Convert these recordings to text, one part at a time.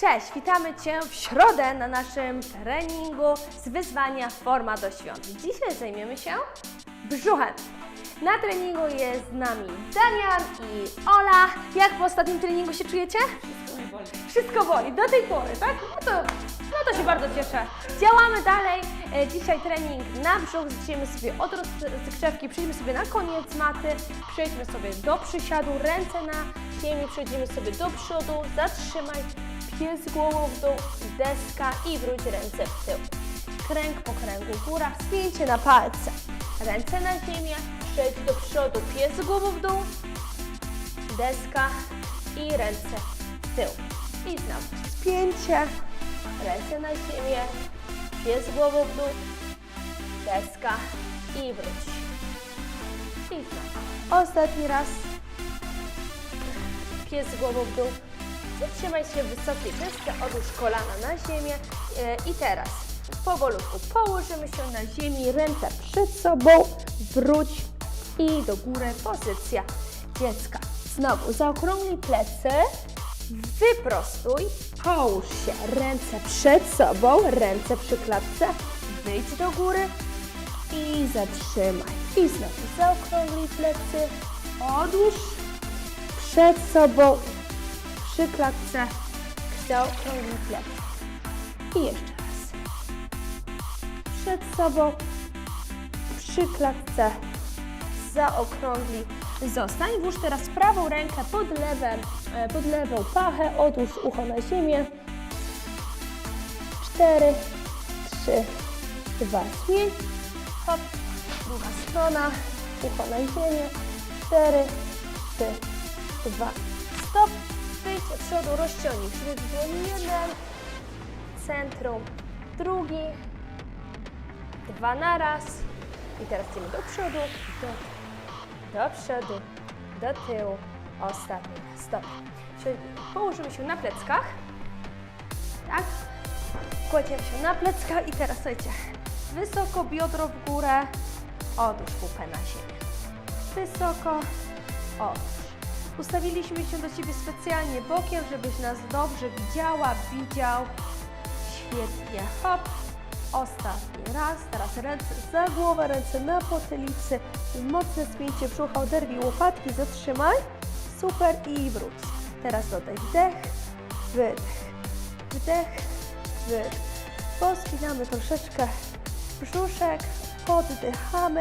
Cześć, witamy Cię w środę na naszym treningu z wyzwania Forma do Świąt. Dzisiaj zajmiemy się brzuchem. Na treningu jest z nami Damian i Ola. Jak po ostatnim treningu się czujecie? Wszystko boli, do tej pory, tak? No to, no to się bardzo cieszę. Działamy dalej. E, Dzisiaj trening na brzuch. Zaczniemy sobie od rozgrzewki. Przejdźmy sobie na koniec maty. Przejdźmy sobie do przysiadu. Ręce na ziemi. Przejdziemy sobie do przodu. Zatrzymaj. Pies głową w dół. Deska i wróć ręce w tył. Kręg po kręgu. Góra. Spięcie na palce. Ręce na ziemię. Przejdź do przodu. Pies głową w dół. Deska i ręce w tył. I znowu spięcie, ręce na ziemię, pies głową w dół, deska i wróć. I znowu. Ostatni raz. Pies głową w dół. Zatrzymaj się w wysokiej desce, odłóż kolana na ziemię e, i teraz powolutku położymy się na ziemi, ręce przed sobą, wróć i do góry pozycja dziecka. Znowu zaokrąglij plecy, wyprostuj, połóż się, ręce przed sobą, ręce przy klatce, wyjdź do góry i zatrzymaj. I znowu zaokrąglij plecy, odłóż przed sobą, przy klatce, zaokrąglij plecy. I jeszcze raz. Przed sobą, przy klatce, zaokrąglij. Zostań, włóż teraz prawą rękę pod, lewe, e, pod lewą pachę, odłóż ucho na ziemię. Cztery, trzy, dwa, zmień. Hop, druga strona, ucho na ziemię. Cztery, trzy, dwa, stop. Do przodu, rozciągnij dłoni jeden, centrum, drugi, dwa na raz. I teraz idziemy do przodu, do do przodu, do tyłu, ostatni raz. Czyli położymy się na pleckach, tak? Kładziemy się na pleckach i teraz słuchajcie, wysoko biodro w górę, odłóż pupę na ziemię. Wysoko, odłóż. Ustawiliśmy się do Ciebie specjalnie bokiem, żebyś nas dobrze widziała, widział. Świetnie, hop. Ostatni raz, teraz ręce za głowę, ręce na potylicy, mocne spięcie brzucha, oderwij łopatki, zatrzymaj, super i wróć. Teraz dodaj wdech, wydech, wdech, wydech. Pospinamy troszeczkę brzuszek, oddychamy,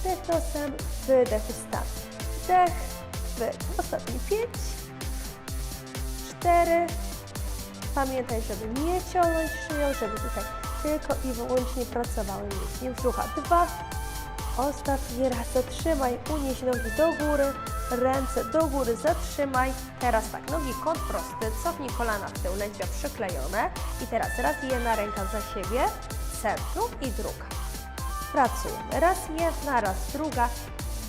wdech nosem, wydech ustami. Wdech, wydech. Ostatni pięć, cztery, Pamiętaj, żeby nie ciągnąć szyją, żeby tutaj tylko i wyłącznie pracowały mięśnie brzucha. Dwa. Ostatni raz zatrzymaj, unieś nogi do góry, ręce do góry, zatrzymaj. Teraz tak, nogi kąt prosty, cofnij kolana w tył, lędźwia przyklejone. I teraz raz jedna ręka za siebie, centrum i druga. Pracujemy. Raz jedna, raz druga.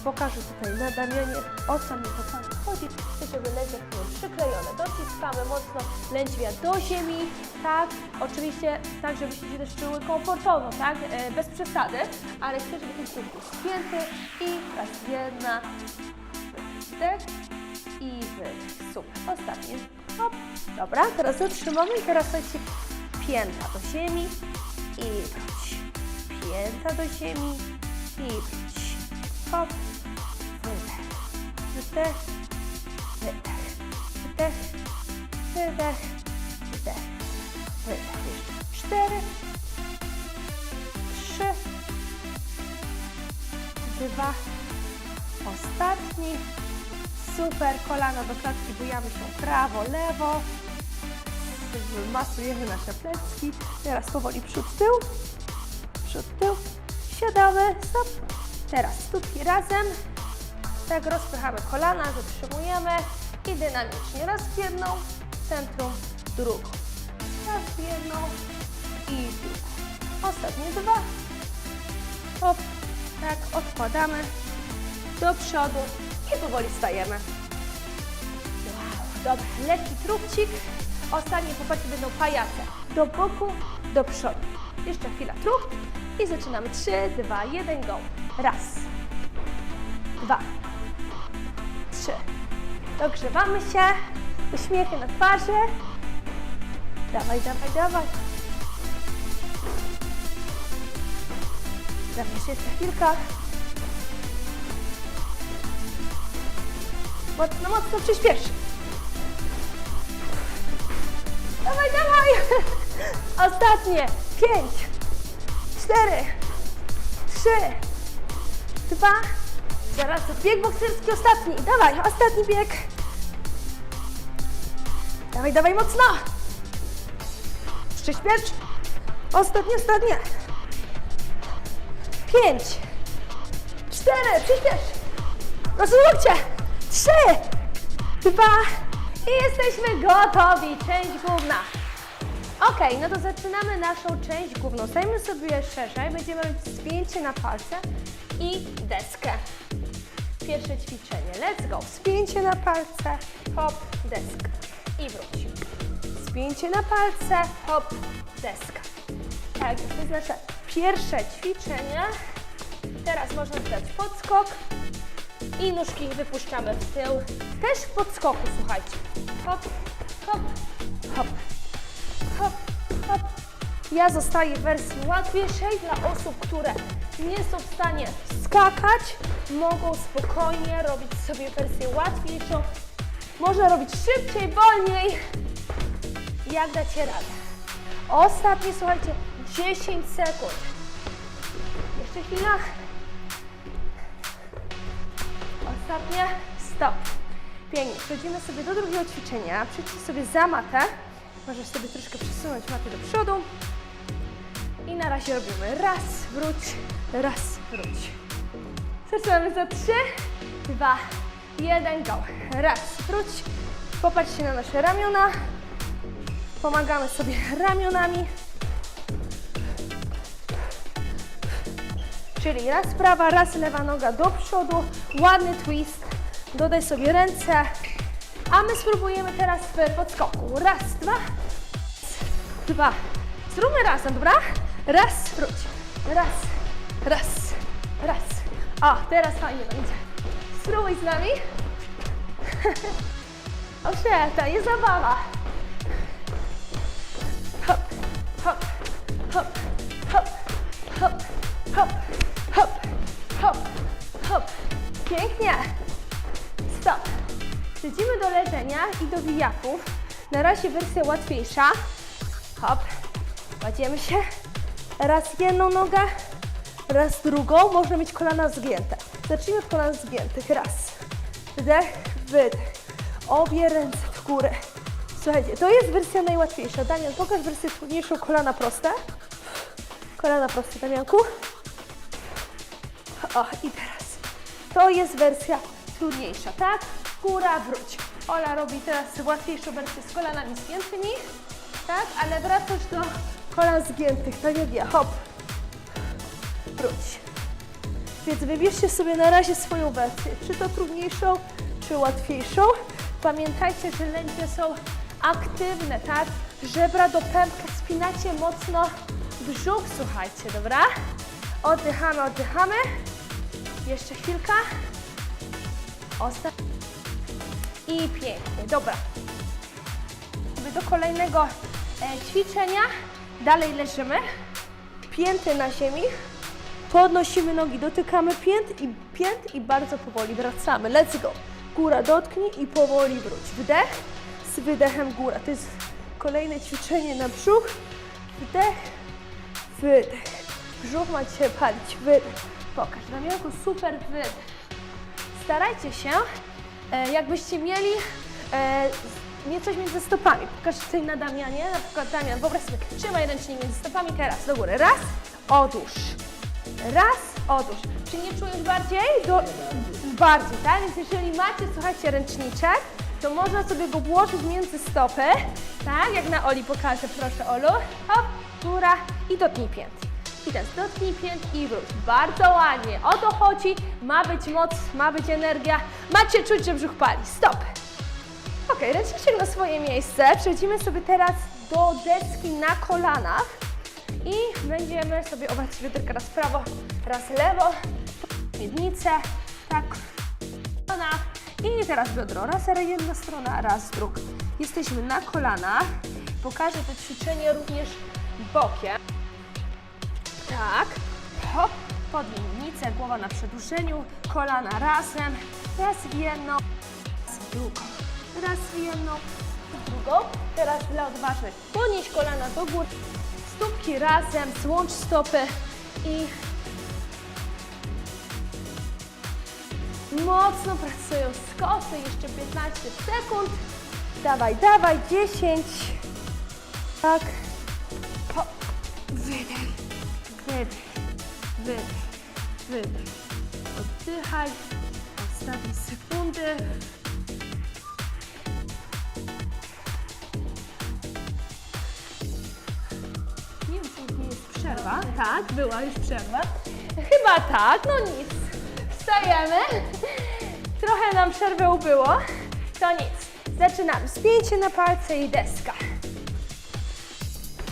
Pokażę tutaj na Damianie, o co mi dokładnie chodzi, żeby lędźwia były przyklejone. Dociskamy mocno. Lędźwia do ziemi, tak, oczywiście tak, żebyście się też czuły komfortowo, tak, e, bez przesady, ale chcę, żeby ten kółek był spięty i raz jedna, wdech i wydech. Super, ostatni, hop, dobra, teraz zatrzymamy i teraz słuchajcie, pięta do ziemi i pięta do ziemi i wróć, hop, wdech, wydech, wdech, wydech, wdech, wydech. Cztery, trzy, dwa, ostatni. Super, kolana do klatki, bujamy się prawo, lewo. Masujemy nasze plecki. Teraz powoli przód, tył, przód, tył. Siadamy, stop. Teraz stópki razem. Tak rozpychamy kolana, zatrzymujemy i dynamicznie. Raz w jedną, centrum, drugą. Raz w jedną i drugą. Ostatnie dwa. Hop, tak, odkładamy do przodu i powoli wstajemy. Wow, dobra, lekki trupcik. Ostatnie, popatrzcie, będą pajace. Do boku, do przodu. Jeszcze chwila trup i zaczynamy. 3, 2, 1, go. Raz, dwa, trzy. Dogrzewamy się, uśmiechy na twarzy Dawaj, dawaj, dawaj. Dawaj jeszcze chwilka. Mocno, mocno przyspiesz. Dawaj, dawaj. Ostatnie. Pięć, cztery, trzy, dwa. Zaraz bieg bokserski ostatni. Dawaj, ostatni bieg. Dawaj, dawaj mocno. Przyspiesz. Ostatnie, ostatnie. Pięć, cztery, przyspiesz. Rozłóżcie. Trzy, dwa i jesteśmy gotowi. Część główna. Ok, no to zaczynamy naszą część główną. Stajemy sobie szerzej, będziemy robić spięcie na palce i deskę. Pierwsze ćwiczenie. Let's go. Spięcie na palce, hop, deska i wróć. Spięcie na palce, hop, deska. Tak, to jest nasze pierwsze ćwiczenie. Teraz można dać podskok i nóżki wypuszczamy w tył. Też w podskoku, słuchajcie. Hop, hop, hop, hop, hop. Ja zostaję w wersji łatwiejszej dla osób, które nie są w stanie skakać. Mogą spokojnie robić sobie wersję łatwiejszą. Można robić szybciej, wolniej. Jak dacie radę? Ostatnie, słuchajcie, 10 sekund. Jeszcze chwila. Ostatnie. Stop. Pięknie. Przechodzimy sobie do drugiego ćwiczenia. Przyjdź sobie za matę. Możesz sobie troszkę przesunąć matę do przodu. I na razie robimy raz, wróć, raz, wróć. Zaczynamy za trzy, dwa, jeden, go. Raz, wróć. Popatrz się na nasze ramiona. Pomagamy sobie ramionami. Czyli raz prawa, raz lewa noga do przodu. Ładny twist. Dodaj sobie ręce. A my spróbujemy teraz w podskoku. Raz, dwa, dwa. Zróbmy razem, dobra? Raz, wróć. Raz, raz, raz. O, teraz fajnie będzie. Spróbuj z nami. To jest zabawa. Hop, hop, hop, hop, hop, hop, hop, hop, hop. Pięknie. Stop. Przechodzimy do leżenia i do wijaków. Na razie wersja łatwiejsza. Hop. Kładziemy się. Raz jedną nogę, raz drugą. Można mieć kolana zgięte. Zacznijmy od kolan zgiętych. Raz. Wdech, wydech. Obie ręce w górę. Słuchajcie, to jest wersja najłatwiejsza. Damian, pokaż wersję trudniejszą. Kolana proste. Kolana proste, Damianku. O, i teraz. To jest wersja trudniejsza, tak? Góra, wróć. Ola robi teraz łatwiejszą wersję z kolanami zgiętymi, tak? Ale wracasz do kolan zgiętych, tak jak ja. Hop. Wróć. Więc wybierzcie sobie na razie swoją wersję, czy to trudniejszą, czy łatwiejszą. Pamiętajcie, że lędźwie są aktywne, tak? Żebra do pępka, spinacie mocno brzuch, słuchajcie, dobra? Oddychamy, oddychamy. Jeszcze chwilka. Ostatni. I pięknie, dobra. Do kolejnego e, ćwiczenia. Dalej leżymy. Pięty na ziemi. Podnosimy nogi, dotykamy pięt i pięt i bardzo powoli wracamy. Let's go. Góra dotknij i powoli wróć. Wdech z wydechem góra. To jest kolejne ćwiczenie na brzuch. Wdech, wydech. Brzuch ma Cię palić. Wydech. Pokaż. Damianku, super wydech. Starajcie się, e, jakbyście mieli e, nie coś między stopami. Pokaż tutaj na Damianie, na przykład Damian, wyobraź sobie, trzymaj ręcznik między stopami, teraz do góry. Raz, odłóż. Raz, odłóż. Czy nie czujesz bardziej? Do, bardziej, tak? Więc jeżeli macie, słuchajcie, ręczniczek, to można sobie go włożyć między stopy, tak? Jak na Oli pokażę, proszę Olu. Hop, góra i dotknij pięt. I teraz dotknij pięt i wróć. Bardzo ładnie. O to chodzi. Ma być moc, ma być energia. Macie czuć, że brzuch pali. Stop. Ok, ręczniczek na swoje miejsce. Przechodzimy sobie teraz do deski na kolanach. I będziemy sobie obracać biodrka raz prawo, raz lewo. Miednicę, tak. Kolana. I teraz biodro. Raz jedna strona, raz druga. Jesteśmy na kolanach. Pokażę to ćwiczenie również bokiem. Tak. Hop, podwójnicę, głowa na przedłużeniu, kolana razem. Raz w jedną, raz w drugą. Raz w jedną, w drugą. Teraz dla odważnych. Podnieś kolana do góry, stópki razem, złącz stopy i mocno pracują skosy. Jeszcze 15 sekund. Dawaj, dawaj, 10. Tak. Po. Wydech, wydech, wydech, wydech. Oddychaj. Ostatnie sekundy. Tak, była już przerwa. Chyba tak, no nic. Wstajemy. Trochę nam przerwy ubyło. To nic. Zaczynamy. Spięcie na palce i deska.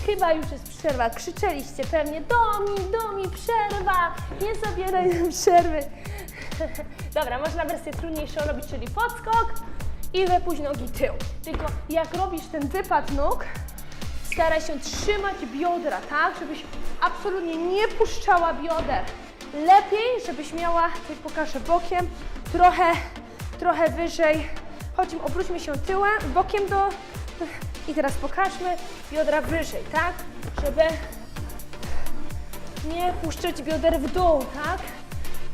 Chyba już jest przerwa. Krzyczeliście pewnie, Domi, Domi, przerwa, nie zabieraj nam przerwy. Dobra, można wersję trudniejszą robić, czyli podskok i wypuść nogi tył. Tylko jak robisz ten wypad nóg, staraj się trzymać biodra, tak, żebyś absolutnie nie puszczała bioder. Lepiej, żebyś miała, tutaj pokażę bokiem, trochę, trochę wyżej. Chodźmy, obróćmy się tyłem, bokiem do... I teraz pokażmy biodra wyżej, tak? Żeby nie puszczać bioder w dół, tak?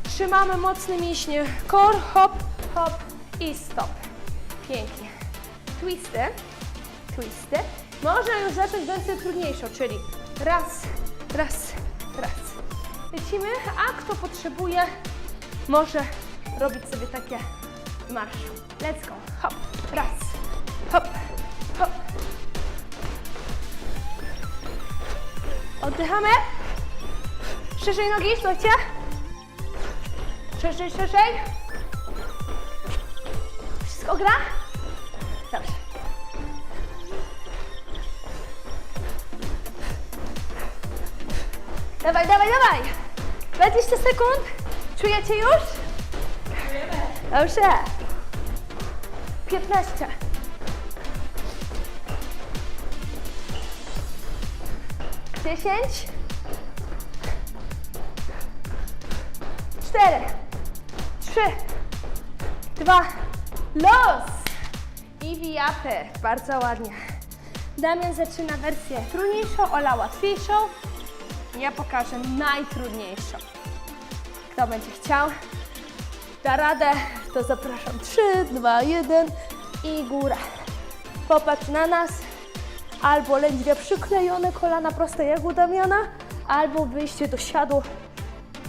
Trzymamy mocne mięśnie. Kor, hop, hop i stop. Pięknie. Twisty, twisty. Można już zacząć wersję trudniejszą, czyli raz, raz, raz. Lecimy, a kto potrzebuje, może robić sobie takie marsz. Let's go. Hop, raz, hop, hop. Oddychamy. Szerzej nogi, słuchajcie. Szerzej, szerzej. Wszystko gra? Dawaj, dawaj, dawaj. 20 sekund. Czujecie już? Dobrze. 15. Dziesięć. Cztery. Trzy. Dwa. Los. I wijapy. Bardzo ładnie. Damian zaczyna wersję trudniejszą, Ola łatwiejszą. Ja pokażę najtrudniejszą. Kto będzie chciał, da radę, to zapraszam. 3, 2, 1 i góra. Popatrz na nas. Albo lędźwie przyklejone, kolana proste jak u Damiana, albo wyjście do siadu,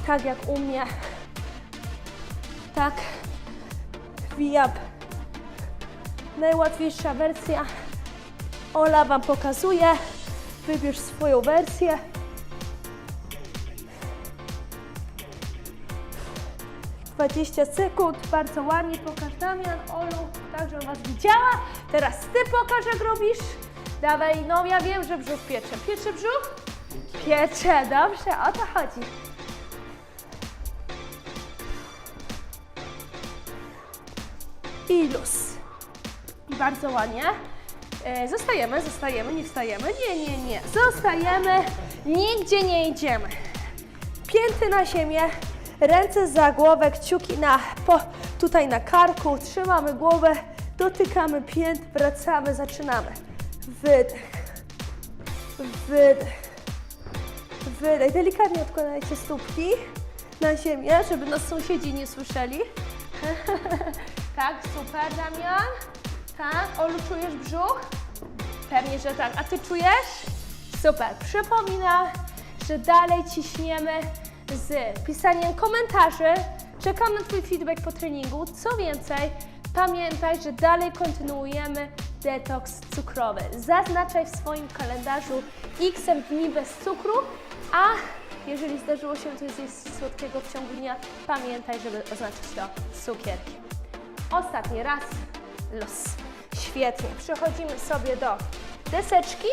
tak jak u mnie. Tak. Wijab. Najłatwiejsza wersja. Ola Wam pokazuje. Wybierz swoją wersję. Dwadzieścia sekund, bardzo ładnie pokaż Damian, Olu, tak żebym Was widziała. Teraz Ty pokaż jak robisz. Dawaj, no ja wiem, że brzuch piecze. Piecze brzuch? Piecze, dobrze, o to chodzi. I luz. I bardzo ładnie. E, zostajemy, zostajemy, nie wstajemy. Nie, nie, nie. Zostajemy, nigdzie nie idziemy. Pięty na ziemię, ręce za głowę, kciuki na, po, tutaj na karku. Trzymamy głowę, dotykamy pięt, wracamy, zaczynamy. Wydech, wydech, wydech. Delikatnie odkładajcie stópki na ziemię, żeby nas sąsiedzi nie słyszeli. tak, super, Damian. Tak, Olu, czujesz brzuch? Pewnie, że tak. A Ty czujesz? Super. Przypominam, że dalej ciśniemy z pisaniem komentarzy. Czekam na Twój feedback po treningu. Co więcej, pamiętaj, że dalej kontynuujemy detoks cukrowy. Zaznaczaj w swoim kalendarzu x dni bez cukru, a jeżeli zdarzyło się coś zjeść słodkiego w ciągu dnia, pamiętaj, żeby oznaczyć to cukierkiem. Ostatni raz, los. Świetnie. Przechodzimy sobie do deseczki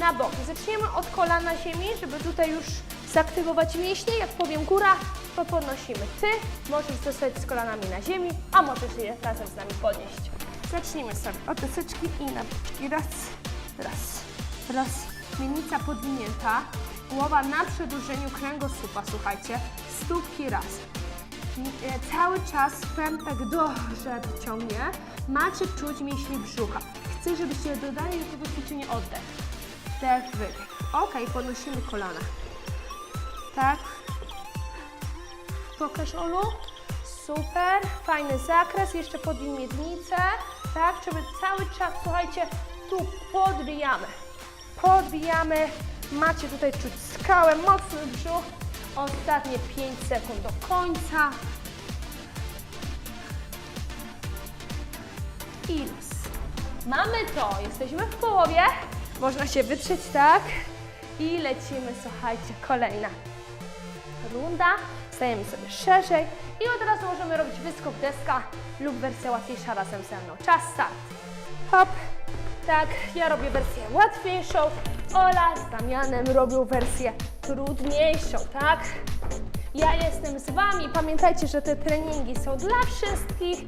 na boki. Zaczniemy od kolana ziemi, żeby tutaj już zaktywować mięśnie. Jak powiem góra, to podnosimy. Ty możesz zostać z kolanami na ziemi, a możesz je razem z nami podnieść. Zacznijmy sobie od deseczki i na boczki. Raz, raz, raz. Miednica podwinięta, głowa na przedłużeniu kręgosłupa, słuchajcie. Stópki raz. E, Cały czas pępek do żeb ciągnie. Macie czuć mięśnie brzucha. Chcę, żebyście dodali do tego ćwiczenia oddech. Wdech, wydech. Ok, podnosimy kolana. Tak. Pokaż Olu. Super. Fajny zakres. Jeszcze podwin miednicę. Tak, żeby cały czas, słuchajcie, tu podbijamy. Podbijamy. Macie tutaj czuć skałę, mocny brzuch. Ostatnie 5 sekund do końca. I luz. Mamy to. Jesteśmy w połowie. Można się wytrzeć tak. I lecimy, słuchajcie, kolejna runda. Stajemy sobie szerzej i od razu możemy robić wyskok deska lub wersja łatwiejsza razem ze mną. Czas start. Hop. Tak, ja robię wersję łatwiejszą. Ola z Damianem robią wersję trudniejszą, tak? Ja jestem z Wami. Pamiętajcie, że te treningi są dla wszystkich.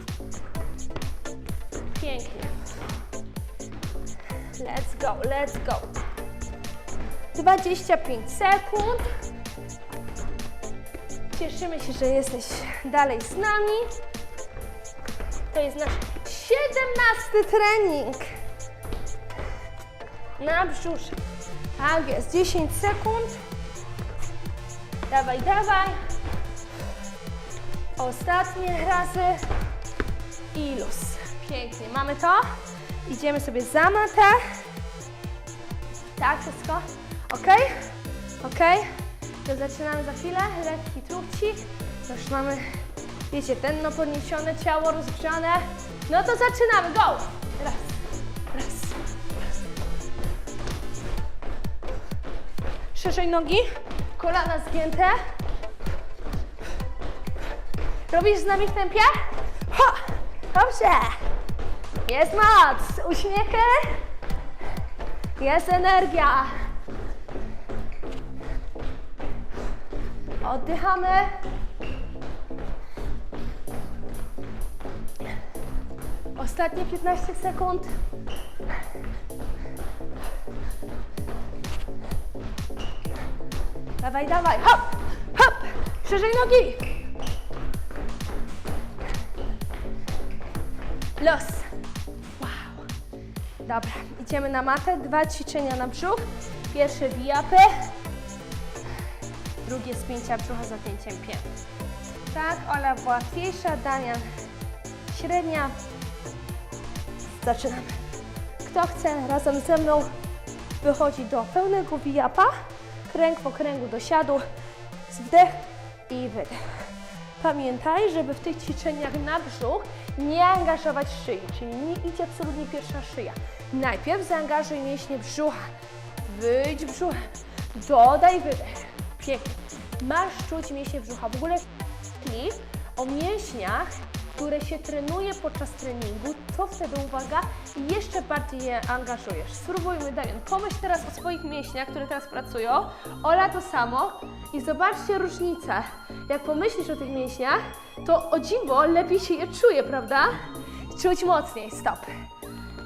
Pięknie. Let's go, let's go. 25 sekund. Cieszymy się, że jesteś dalej z nami. To jest nasz 17 trening. Na brzusze. Tak jest, 10 sekund. Dawaj, dawaj. Ostatnie razy. I luz. Pięknie, mamy to. Idziemy sobie za matę. Tak, wszystko? Ok? Ok? To zaczynamy za chwilę. Lekki truchcik. Już mamy, wiecie, tenno podniesione, ciało rozgrzane. No to zaczynamy. Go! Raz, raz, raz. Szerzej nogi. Kolana zgięte. Robisz z nami w tempie? Ha! Dobrze. Jest moc. Uśmiechy. Jest energia. Oddychamy. Ostatnie 15 sekund. Dawaj, dawaj, hop, hop, szerzej nogi. Los. Wow. Dobra, idziemy na matę. Dwa ćwiczenia na brzuch. Pierwsze bijapy. Drugie spięcia brzucha zapięciem pięt. Tak, Ola była łatwiejsza, Daniel średnia. Zaczynamy. Kto chce razem ze mną wychodzi do pełnego bijapa. Kręg po kręgu do siadu. Wdech i wydech. Pamiętaj, żeby w tych ćwiczeniach na brzuch nie angażować szyi, czyli nie idzie absolutnie pierwsza szyja. Najpierw zaangażuj mięśnie brzucha. Wyjdź brzuchem. Dodaj wydech. Pięknie. Masz czuć mięśnie brzucha. W ogóle myśli o mięśniach, które się trenuje podczas treningu, to wtedy, uwaga, jeszcze bardziej je angażujesz. Spróbujmy, Damian, pomyśl teraz o swoich mięśniach, które teraz pracują. Ola to samo i zobaczcie różnicę. Jak pomyślisz o tych mięśniach, to o dziwo lepiej się je czuje, prawda? Czuć mocniej, stop.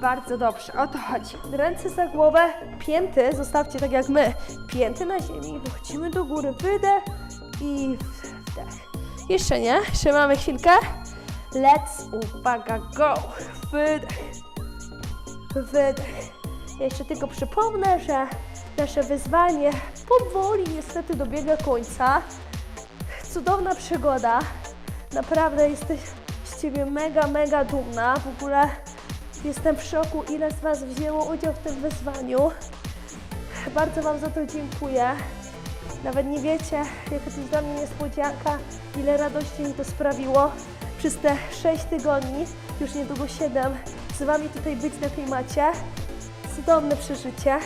Bardzo dobrze, o to chodzi. Ręce za głowę, pięty zostawcie tak jak my. Pięty na ziemi, wychodzimy do góry, wydech i wdech. Jeszcze nie, jeszcze mamy chwilkę. Let's, uwaga, go. Wydech, wydech. Jeszcze tylko przypomnę, że nasze wyzwanie powoli niestety dobiega końca. Cudowna przygoda. Naprawdę jesteś z Ciebie mega, mega dumna. W ogóle jestem w szoku, ile z Was wzięło udział w tym wyzwaniu. Bardzo Wam za to dziękuję. Nawet nie wiecie, jaka to jest dla mnie niespodzianka, ile radości mi to sprawiło przez te 6 tygodni, już niedługo 7, z Wami tutaj być na tej macie. Cudowne przeżycie.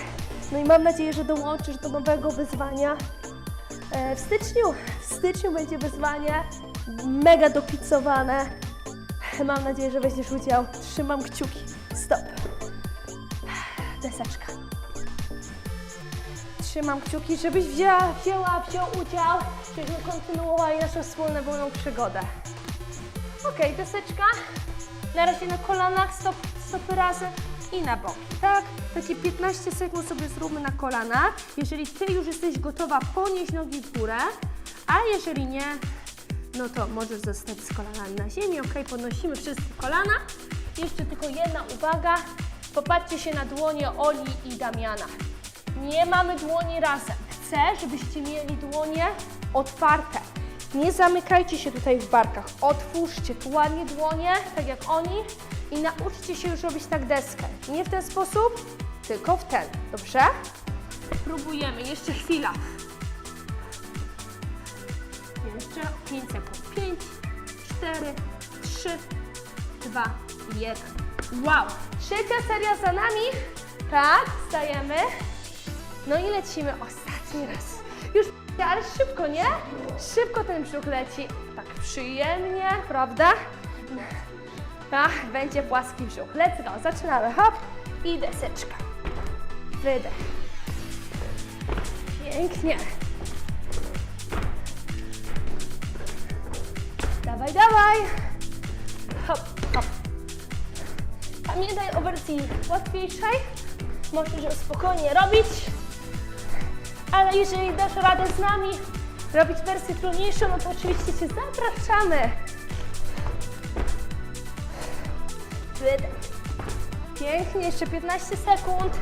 No i mam nadzieję, że dołączysz do nowego wyzwania. E, W styczniu, w styczniu będzie wyzwanie mega dopizzowane. Mam nadzieję, że weźmiesz udział. Trzymam kciuki. Stop. Deseczka. Trzymam kciuki, żebyś wzięła, wzięła, wziął udział, żebyśmy kontynuowali naszą wspólną wolną przygodę. Ok, deseczka. Na razie na kolanach, stop, stopy razy. i na boki, tak? Takie 15 sekund sobie zróbmy na kolanach. Jeżeli Ty już jesteś gotowa, podnieść nogi w górę, a jeżeli nie, no to możesz zostać z kolanami na ziemi, ok? Podnosimy wszyscy kolana. Jeszcze tylko jedna uwaga. Popatrzcie się na dłonie Oli i Damiana. Nie mamy dłoni razem. Chcę, żebyście mieli dłonie otwarte. Nie zamykajcie się tutaj w barkach. Otwórzcie tu ładnie dłonie, tak jak oni i nauczcie się już robić tak deskę. Nie w ten sposób, tylko w ten. Dobrze? Próbujemy. Jeszcze chwila. Jeszcze 5 sekund. 5, 4, 3, 2, 1. Wow! Trzecia seria za nami. Tak, stajemy. No i lecimy ostatni raz. Już, ale szybko, nie? Szybko ten brzuch leci. Tak przyjemnie, prawda? Ach, będzie płaski brzuch. Let's go. Zaczynamy. Hop i deseczka. Wydech. Pięknie. Dawaj, dawaj. Hop, hop. Pamiętaj o wersji łatwiejszej. Możesz ją spokojnie robić. Ale jeżeli dasz radę z nami robić wersję trudniejszą, no to oczywiście Cię zapraszamy. Wydech. Pięknie, jeszcze 15 sekund.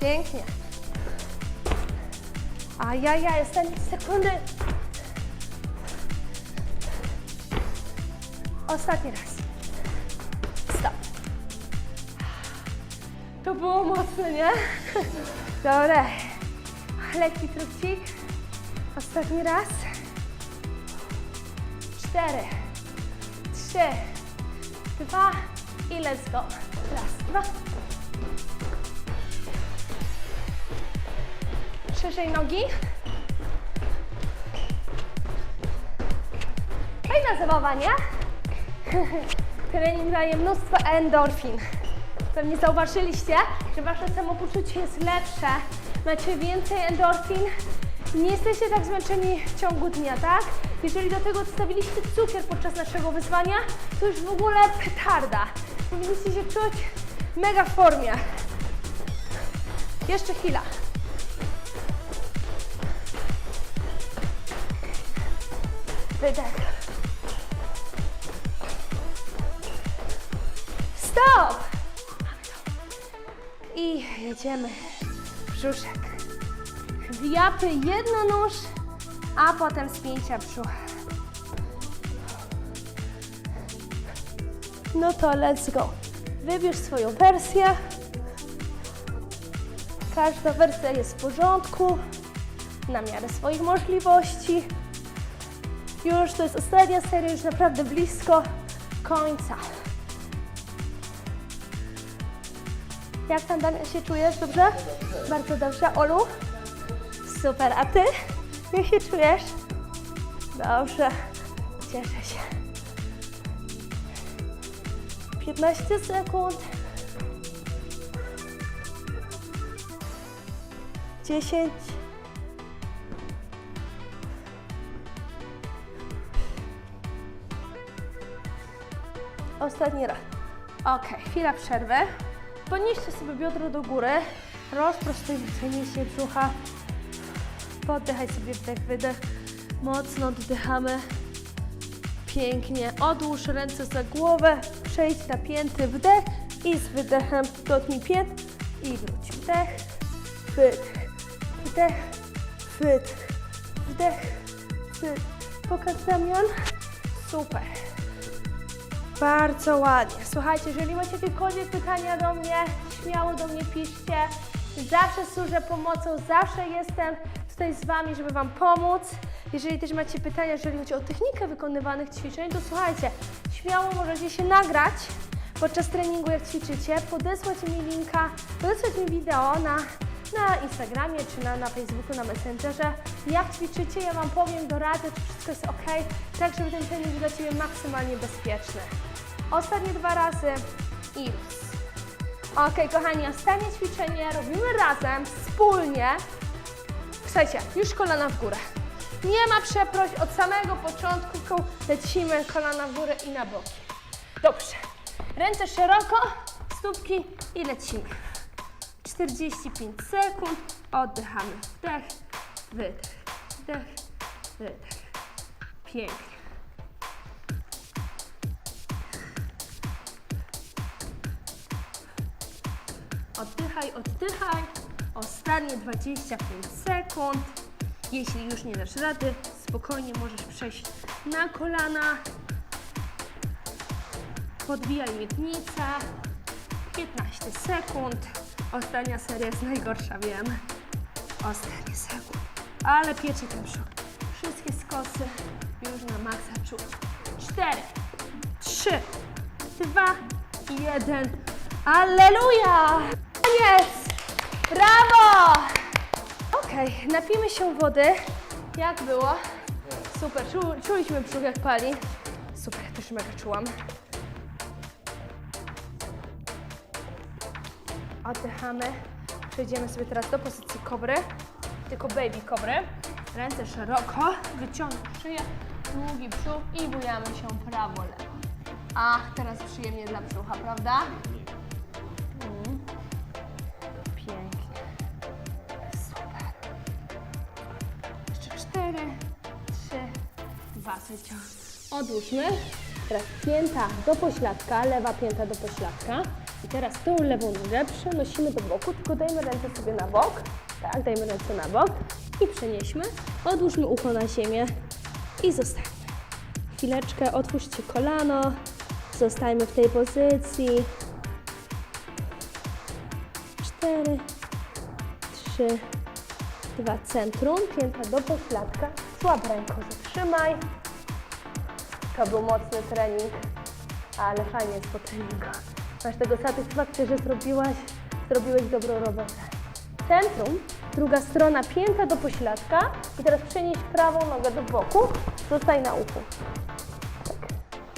Pięknie. Ajajaj, ostatnie sekundy. Ostatni raz. To było mocne, nie? Dobra. Lekki trucik. Ostatni raz. Cztery, trzy, dwa i let's go. Raz, dwa. Szerzej nogi. Fajna zabawa, nie? Trening daje mnóstwo endorfin. Pewnie zauważyliście, że wasze samopoczucie jest lepsze, macie więcej endorfin, nie jesteście tak zmęczeni w ciągu dnia, tak? Jeżeli do tego odstawiliście cukier podczas naszego wyzwania, to już w ogóle petarda. Powinniście się czuć mega w formie. Jeszcze chwila. Wydech. Jedziemy. Brzuszek. Wiapy jednonóż, a potem spięcia brzucha. No to let's go. Wybierz swoją wersję. Każda wersja jest w porządku, na miarę swoich możliwości. Już to jest ostatnia seria, już naprawdę blisko końca. Jak tam się czujesz? Dobrze? Bardzo dobrze. Olu? Super. A ty? Jak się czujesz? Dobrze. Cieszę się. 15 sekund. 10. Ostatni raz. Ok, chwila przerwy. Podnieście sobie biodro do góry. Rozprostujmy przeniesienie brzucha. Poddychaj sobie wdech, wydech. Mocno oddychamy. Pięknie. Odłóż ręce za głowę. Przejdź na pięty wdech i z wydechem dotknij pięt i wróć. Wdech, wydech, wdech, wydech, wdech, wydech. Pokaż Damian. Super. Bardzo ładnie. Słuchajcie, jeżeli macie jakiekolwiek pytania do mnie, śmiało do mnie piszcie. Zawsze służę pomocą, zawsze jestem tutaj z Wami, żeby Wam pomóc. Jeżeli też macie pytania, jeżeli chodzi o technikę wykonywanych ćwiczeń, to słuchajcie, śmiało możecie się nagrać podczas treningu, jak ćwiczycie, podesłać mi linka, podesłać mi wideo na, na Instagramie czy na, na Facebooku, na Messengerze. Jak ćwiczycie, ja Wam powiem, doradzę, czy wszystko jest ok, tak żeby ten trening był dla Ciebie maksymalnie bezpieczny. Ostatnie dwa razy i luz. Ok, kochani, ostatnie ćwiczenie robimy razem, wspólnie. Słuchajcie, już kolana w górę. Nie ma przeproś od samego początku, lecimy kolana w górę i na boki. Dobrze. Ręce szeroko, stópki i lecimy. 45 sekund, oddychamy. Wdech, wydech, wdech, wydech. Pięknie. Oddychaj, oddychaj. Ostatnie 25 sekund. Jeśli już nie dasz rady, spokojnie możesz przejść na kolana. Podbijaj miednicę. 15 sekund. Ostatnia seria jest najgorsza, wiem. Ostatnie sekund. Ale piecie ten brzuch. Wszystkie skosy już na maksa czuć. 4, 3, 2, 1. Alleluja! Jest! Brawo! Okej, napijmy się wody. Jak było? Super, czu, czuliśmy brzuch jak pali. Super, też mega czułam. Oddychamy. Przejdziemy sobie teraz do pozycji kobry. Tylko baby kobry. Ręce szeroko, wyciągnij szyję, długi brzuch i bujamy się prawo, lewo. Ach, teraz przyjemnie dla brzucha, prawda? Odłóżmy. Teraz pięta do pośladka, lewa pięta do pośladka. I teraz tą lewą nogę przenosimy do boku, tylko dajmy ręce sobie na bok. Tak, dajmy ręce na bok i przenieśmy. Odłóżmy ucho na ziemię i zostańmy. Chwileczkę, otwórzcie kolano. Zostajmy w tej pozycji. Cztery, trzy, dwa, centrum, pięta do pośladka. Słab ręką zatrzymaj. To był mocny trening, ale fajnie jest po treningu. Masz tego satysfakcję, że zrobiłaś, zrobiłeś dobrą robotę. Centrum, druga strona, pięta do pośladka i teraz przenieś prawą nogę do boku, zostaj na uchu. Tak.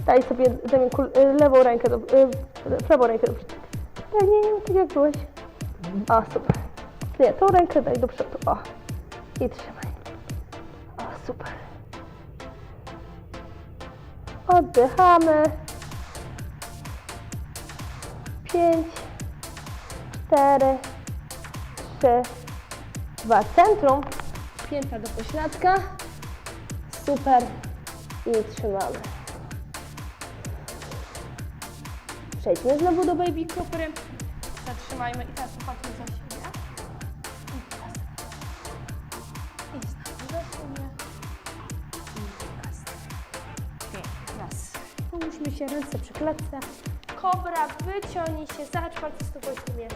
Daj sobie y, lewą rękę do, y, prawą rękę do przodu. Nie, nie, nie, tak jak byłeś. O, super. Nie, tą rękę daj do przodu. O. I trzymaj. O, super. Oddychamy. Pięć, cztery, trzy, dwa. Centrum. Pięta do pośladka. Super. I trzymamy. Przejdźmy znowu do baby kopry. Zatrzymajmy i teraz ręce przy klatce. Kobra, wyciągnij się, za czwarty stóp weźmie.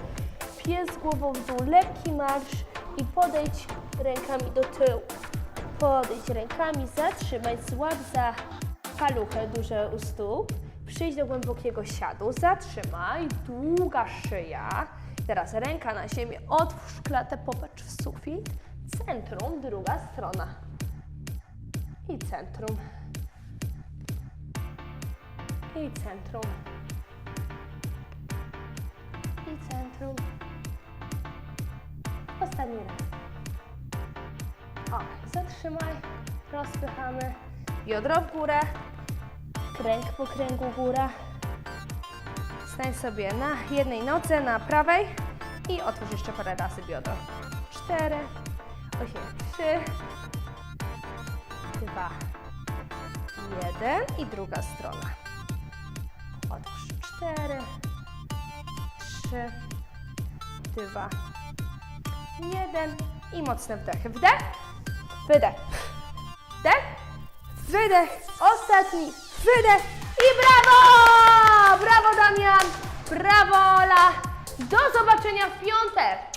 Pies głową w dół, lekki marsz i podejdź rękami do tyłu. Podejdź rękami, zatrzymaj, złap za paluchę duże u stóp. Przyjdź do głębokiego siadu, zatrzymaj, długa szyja. Teraz ręka na ziemię, otwórz klatę, popatrz w sufit. Centrum, druga strona. I centrum. I centrum. I centrum. Ostatni raz. Zatrzymaj, rozpychamy. Biodro w górę, kręg po kręgu góra. Stań sobie na jednej nodze, na prawej i otwórz jeszcze parę razy biodro. Cztery, osiem, trzy, dwa, jeden i druga strona. Otwórz cztery, trzy, dwa, jeden i mocny wdech. Wdech, wydech, wdech, wydech, ostatni, wydech i brawo! Brawo Damian, brawo Ola. Do zobaczenia w piątek.